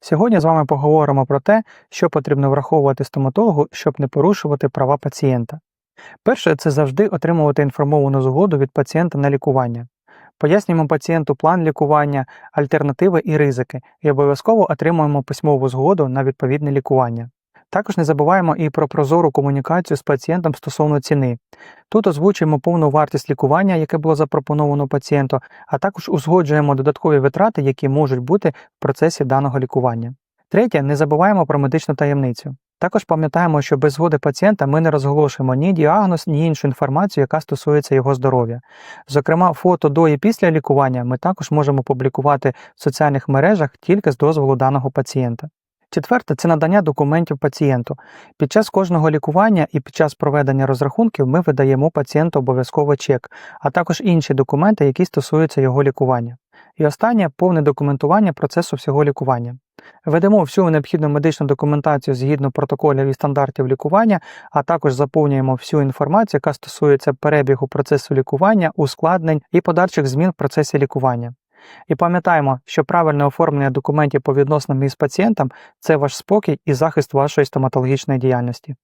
Сьогодні з вами поговоримо про те, що потрібно враховувати стоматологу, щоб не порушувати права пацієнта. Перше, це завжди отримувати інформовану згоду від пацієнта на лікування. Пояснюємо пацієнту план лікування, альтернативи і ризики, і обов'язково отримуємо письмову згоду на відповідне лікування. Також не забуваємо і про прозору комунікацію з пацієнтом стосовно ціни. Тут озвучуємо повну вартість лікування, яке було запропоновано пацієнту, а також узгоджуємо додаткові витрати, які можуть бути в процесі даного лікування. Третє, не забуваємо про медичну таємницю. Також пам'ятаємо, що без згоди пацієнта ми не розголошуємо ні діагноз, ні іншу інформацію, яка стосується його здоров'я. Зокрема, фото до і після лікування ми також можемо публікувати в соціальних мережах тільки з дозволу даного пацієнта. Четверте це надання документів пацієнту. Під час кожного лікування і під час проведення розрахунків ми видаємо пацієнту обов'язково чек, а також інші документи, які стосуються його лікування. І останнє повне документування процесу всього лікування. Ведемо всю необхідну медичну документацію згідно протоколів і стандартів лікування, а також заповнюємо всю інформацію, яка стосується перебігу процесу лікування, ускладнень і подальших змін в процесі лікування. І пам'ятаємо, що правильне оформлення документів по відносинам із пацієнтом це ваш спокій і захист вашої стоматологічної діяльності.